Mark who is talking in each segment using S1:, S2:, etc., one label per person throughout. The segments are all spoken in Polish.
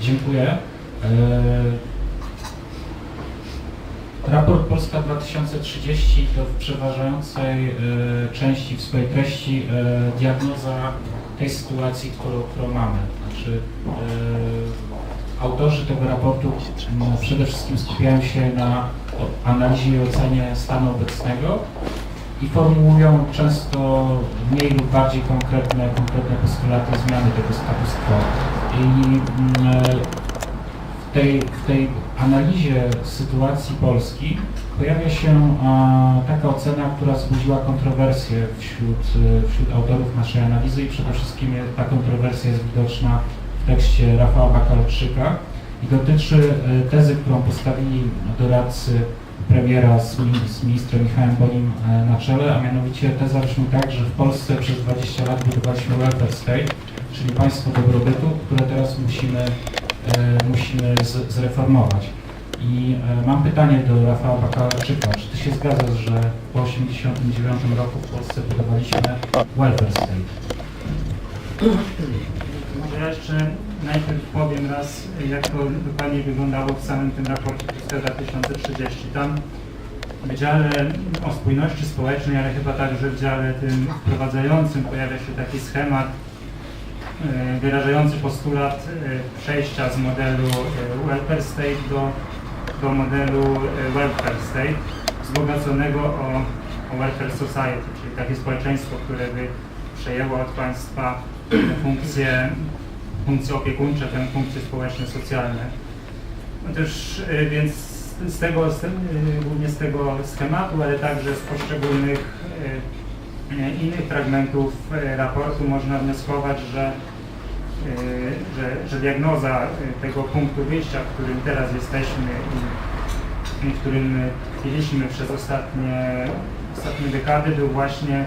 S1: Dziękuję. E, Raport Polska 2030 to w przeważającej e, części w swojej treści e, diagnoza tej sytuacji, którą, którą mamy. Znaczy, e, autorzy tego raportu przede wszystkim skupiają się na analizie i ocenie stanu obecnego i formułują często mniej lub bardziej konkretne, konkretne postulaty zmiany tego status quo. I mm, w tej, w tej analizie sytuacji Polski pojawia się taka ocena, która wzbudziła kontrowersję wśród, e, wśród autorów naszej analizy i przede wszystkim ta kontrowersja jest widoczna w tekście Rafała Bakalczyka i dotyczy e, tezy, którą postawili doradcy premiera z, z ministrem Michałem Bonim e, na czele, a mianowicie teza brzmi tak, że w Polsce przez 20 lat budowaliśmy welfare state, czyli państwo dobrobytu, które teraz musimy, e, musimy z, zreformować. I e, mam pytanie do Rafała Bakalarczyka. Czy ty się zgadzasz, że po 1989 roku w Polsce budowaliśmy welfare state?
S2: Może jeszcze najpierw powiem raz, jak to dokładnie wyglądało w samym tym raporcie Polska 2030. Tam w dziale o spójności społecznej, ale chyba także w dziale tym wprowadzającym pojawia się taki schemat wyrażający postulat e, przejścia z modelu e, welfare state do, do modelu e, welfare state wzbogaconego o, o welfare society, czyli takie społeczeństwo, które by przejęło od państwa funkcje, funkcje opiekuńcze, funkcje społeczne-socjalne. No też, więc z tego, z, głównie z tego schematu, ale także z poszczególnych innych fragmentów y, raportu można wnioskować, że, y, że, że diagnoza tego punktu wyjścia, w którym teraz jesteśmy i, w którym my tkwiliśmy przez ostatnie, ostatnie dekady, był właśnie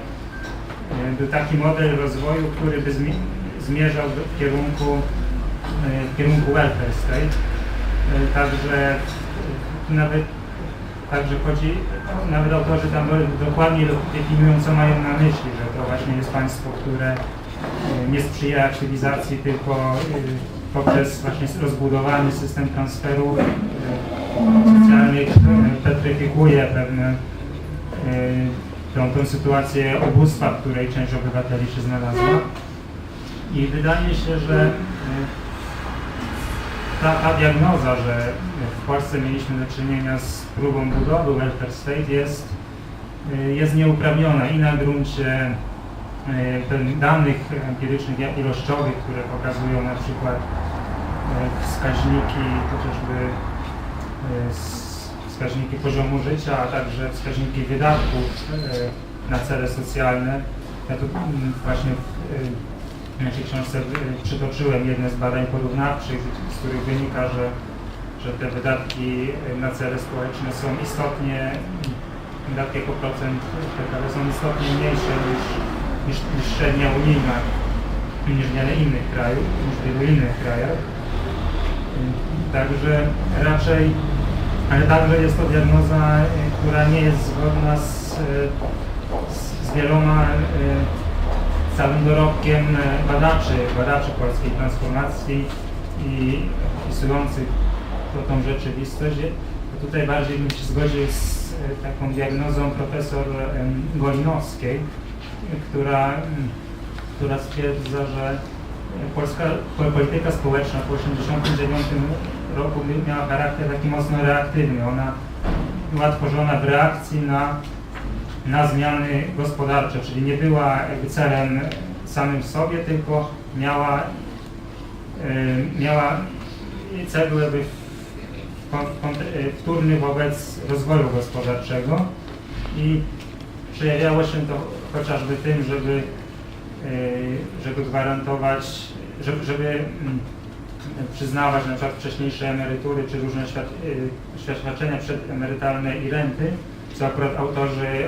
S2: E, był taki model rozwoju, który by zmi- zmierzał w kierunku, e, w kierunku welfare state. E, Także e, nawet Także chodzi, nawet autorzy tam dokładnie definiują, co mają na myśli, że to właśnie jest państwo, które e, nie sprzyja aktywizacji, tylko e, poprzez właśnie rozbudowany system transferów e, socjalnych petryfikuje pewne tą, tą sytuację ubóstwa, w której część obywateli się znalazła. I wydaje się, że ta, ta diagnoza, że w Polsce mieliśmy do czynienia z próbą budowy welfare state jest, y, jest nieuprawniona i na gruncie y, danych empirycznych, ilościowych, które pokazują na przykład y, wskaźniki chociażby wskaźniki poziomu życia, a także wskaźniki wydatków na cele socjalne. Ja tu mm, właśnie w, e, naszej książce e, przytoczyłem jedne z badań porównawczych, z których wynika, że, że te wydatki e, na cele społeczne są istotnie, wydatki jako procent PKB są istotnie mniejsze niż, niż, niż średnia unijna, niż wiele innych krajów, niż w wielu innych krajach. Także raczej ale także jest to diagnoza, y, która nie jest zgodna z, z, z wieloma całym dorobkiem y, badaczy, badaczy polskiej transformacji i opisujących tą rzeczywistość. To tutaj bardziej bym się zgodził z y, taką diagnozą profesor Golinowskiej, która, y, która stwierdza, że polska po- polityka społeczna po 1989 roku miała charakter taki mocno reaktywny. Ona była tworzona w reakcji na, na zmiany gospodarcze, czyli nie była jakby celem samym w sobie, tylko miała, y, miała cel był y, wtórny wobec rozwoju gospodarczego i przejawiało się to chociażby tym, żeby y, żeby gwarantować, żeby, żeby mm, przyznawać na przykład wcześniejsze emerytury czy różne świad, świadczenia przedemerytalne i renty, co akurat autorzy y,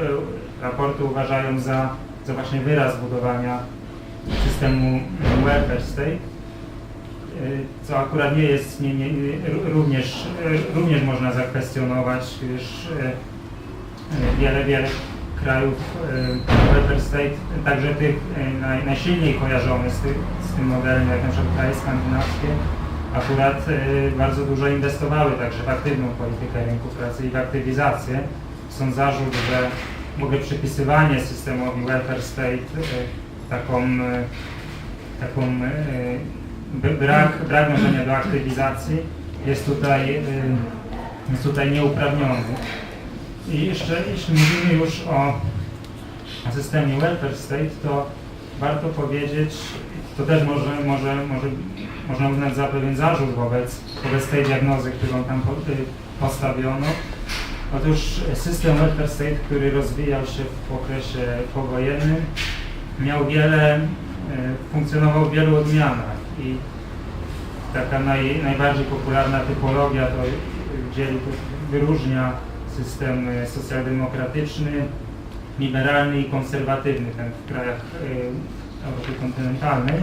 S2: raportu uważają za, za właśnie wyraz budowania systemu welfare state, y, co akurat nie jest, nie, nie, nie, ró- również, y, również można zakwestionować, gdyż wiele, wiele krajów welfare state, także tych naj, najsilniej kojarzonych z, z tym modelem, jak na przykład kraje skandynawskie, akurat bardzo dużo inwestowały także w aktywną politykę rynku pracy i w aktywizację. Są zarzut, że w ogóle przypisywanie systemowi welfare state y, taką, y, taką b- brak, brak dążenia do aktywizacji jest tutaj, jest tutaj nieuprawniony. I jeszcze jeśli mówimy już o systemie welfare state, to warto powiedzieć, to też może, może, może można uznać za pewien zarzut wobec, wobec tej diagnozy, którą tam y, postawiono. Otóż system welfare state, który rozwijał się w okresie powojennym, miał wiele, y, funkcjonował w wielu odmianach i taka naj, najbardziej popularna typologia to dzieli, wyróżnia system y, socjaldemokratyczny, liberalny i konserwatywny, ten w krajach y, Europy kontynentalnej.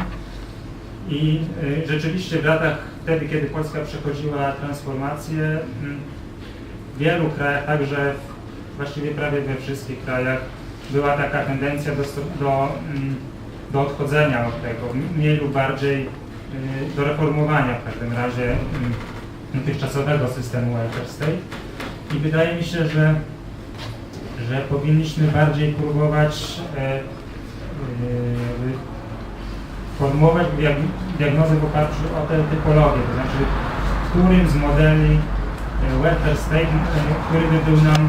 S2: I rzeczywiście w latach wtedy, kiedy Polska przechodziła transformację, wielu krajach, także właściwie prawie we wszystkich krajach, była taka tendencja do, do, mm, do odchodzenia od tego, mniej lub bardziej y, do reformowania w każdym razie mm, dotychczasowego systemu welfare state. I wydaje mi się, że że powinniśmy bardziej próbować e, e, formułować diag- diagnozę w oparciu o tę typologię, to znaczy w którym z modeli state, e, który by był nam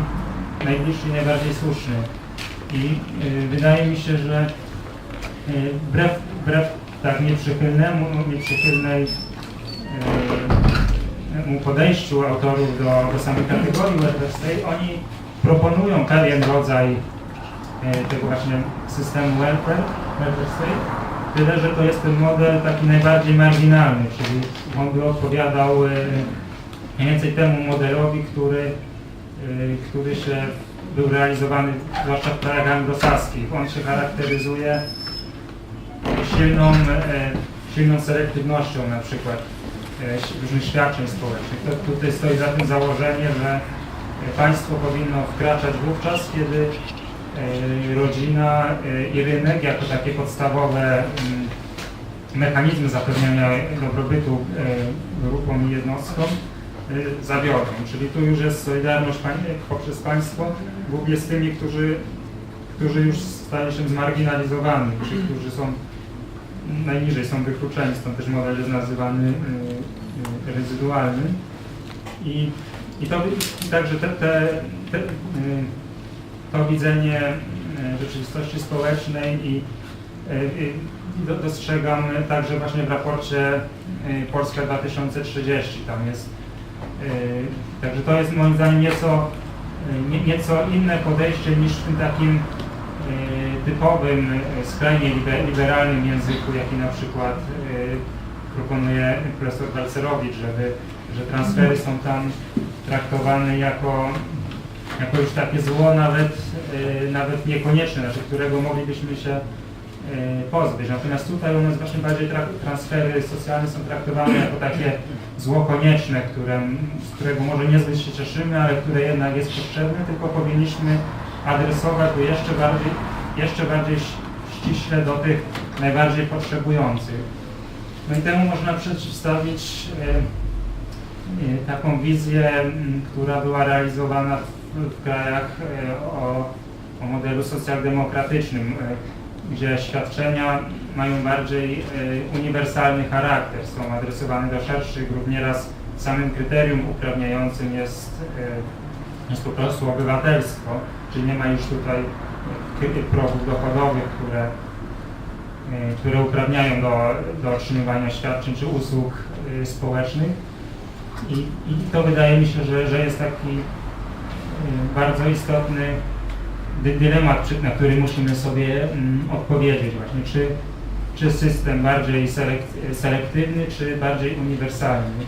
S2: najbliższy i najbardziej słuszny. I e, wydaje mi się, że e, wbrew, wbrew tak nieprzychylnemu, nieprzychylnej e, mu podejściu autorów do, do samej kategorii welfare state, oni proponują pewien rodzaj tego właśnie systemu welfare, welfare state, tyle, że to jest ten model taki najbardziej marginalny, czyli on by odpowiadał mniej więcej temu modelowi, który, e, który się był realizowany zwłaszcza w krajach anglosaskich. On się charakteryzuje silną, e, silną selektywnością na przykład e, różnych świadczeń społecznych. To, tutaj stoi za tym założenie, że Państwo powinno wkraczać wówczas, kiedy e, rodzina i rynek jako takie podstawowe mm, mechanizmy zapewniania dobrobytu grupom i jednostkom e, zawiodą. Czyli tu już jest solidarność poprzez państwo, głównie z tymi, którzy, którzy już stali się zmarginalizowani, czy którzy są najniżej, są wykluczeni, stąd też model jest nazywany e, e, rezydualny. I i to i także te, te, te, y, to widzenie y, rzeczywistości społecznej i y, y, do- dostrzegam także właśnie w raporcie y, Polska 2030. Tam jest, y, także to jest moim zdaniem nieco, y, nie- nieco inne podejście niż w tym takim y, typowym, skrajnie libe- liberalnym języku, jaki na przykład proponuje profesor Balcerowicz, żeby, że transfery są tam traktowane jako, jako już takie zło nawet, nawet niekonieczne, znaczy którego moglibyśmy się pozbyć. Natomiast tutaj u nas właśnie bardziej tra- transfery socjalne są traktowane jako takie zło konieczne, które, z którego może niezbyt się cieszymy, ale które jednak jest potrzebne, tylko powinniśmy adresować go jeszcze bardziej, jeszcze bardziej ściśle do tych najbardziej potrzebujących. No i temu można przeciwstawić y, y, taką wizję, m, która była realizowana w, krajach y, o, o modelu socjaldemokratycznym, y, gdzie świadczenia mają bardziej y, uniwersalny charakter, są adresowane do szerszych grup. Nieraz samym kryterium uprawniającym jest, y, jest po prostu obywatelstwo, czyli nie ma już tutaj y, progów dochodowych, które które uprawniają do, do otrzymywania świadczeń czy usług społecznych. I, I to wydaje mi się, że, że jest taki bardzo istotny dylemat, na który musimy sobie mm, odpowiedzieć właśnie, czy, czy system bardziej selek, selektywny, czy bardziej uniwersalny.